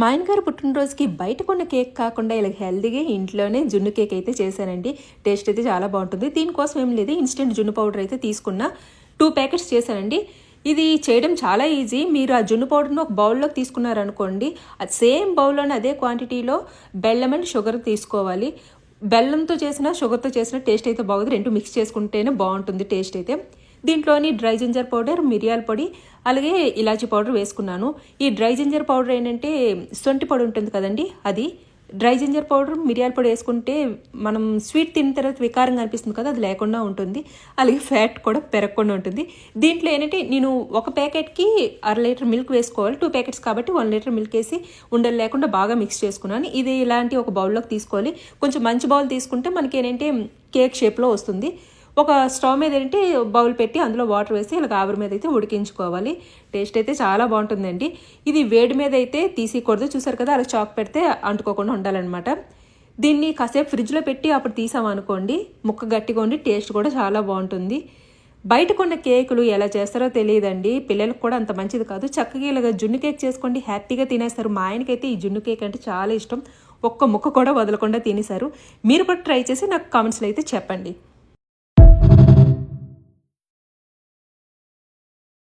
మా ఆయనగారు పుట్టినరోజుకి బయట కొన్న కేక్ కాకుండా ఇలా హెల్తీగా ఇంట్లోనే జున్ను కేక్ అయితే చేశానండి. టేస్ట్ అయితే చాలా బాగుంటుంది. దీనికోసం ఏం లేదు ఇన్స్టెంట్ జున్ను పౌడర్ అయితే తీసుకున్న టూ ప్యాకెట్స్ చేశానండి. ఇది చేయడం చాలా ఈజీ. మీరు ఆ జున్ను పౌడర్ను ఒక బౌల్లోకి తీసుకున్నారనుకోండి అది సేమ్ బౌల్లోనే అదే క్వాంటిటీలో బెల్లం అండ్ షుగర్ తీసుకోవాలి. బెల్లంతో చేసిన షుగర్తో చేసిన టేస్ట్ అయితే బాగుంది. రెండు మిక్స్ చేసుకుంటేనే బాగుంటుంది టేస్ట్ అయితే. దీంట్లోని డ్రై జింజర్ పౌడర్ మిరియాల పొడి అలాగే ఇలాచి పౌడర్ వేసుకున్నాను. ఈ డ్రై జింజర్ పౌడర్ ఏంటంటే సొంటి పొడి ఉంటుంది కదండి అది. డ్రై జింజర్ పౌడర్ మిరియాల పొడి వేసుకుంటే మనం స్వీట్ తిన్న తర్వాత వికారంగా అనిపిస్తుంది కదా అది లేకుండా ఉంటుంది. అలాగే ఫ్యాట్ కూడా పెరగకుండా ఉంటుంది. దీంట్లో ఏంటంటే నేను ఒక ప్యాకెట్కి అర లీటర్ మిల్క్ వేసుకోవాలి. టూ ప్యాకెట్స్ కాబట్టి వన్ లీటర్ మిల్క్ వేసి ఉండలు లేకుండా బాగా మిక్స్ చేసుకున్నాను. ఇది ఇలాంటి ఒక బౌల్లోకి తీసుకోవాలి. కొంచెం మంచి బౌల్ తీసుకుంటే మనకి ఏంటంటే కేక్ షేప్లో వస్తుంది. ఒక స్టవ్ మీద ఏంటి బౌల్ పెట్టి అందులో వాటర్ వేసి ఇలా ఆవిరి మీద అయితే ఉడికించుకోవాలి. టేస్ట్ అయితే చాలా బాగుంటుందండి. ఇది వేడి మీద అయితే తీసేయకూడదు. చూసారు కదా అలా చాక్ పెడితే అంటుకోకుండా ఉండాలన్నమాట. దీన్ని కాసేపు ఫ్రిడ్జ్లో పెట్టి అప్పుడు తీసామనుకోండి ముక్క గట్టిగా ఉండి టేస్ట్ కూడా చాలా బాగుంటుంది. బయట కొన్న కేకులు ఎలా చేస్తారో తెలియదండి. పిల్లలకు కూడా అంత మంచిది కాదు. చక్కగా ఇలాగ జున్ను కేక్ చేసుకోండి. హ్యాపీగా తినేస్తారు. మా ఆయనకైతే ఈ జున్ను కేక్ అంటే చాలా ఇష్టం. ఒక్క ముక్క కూడా వదలకుండా తినేశారు. మీరు కూడా ట్రై చేసి నాకు కామెంట్స్లో అయితే చెప్పండి.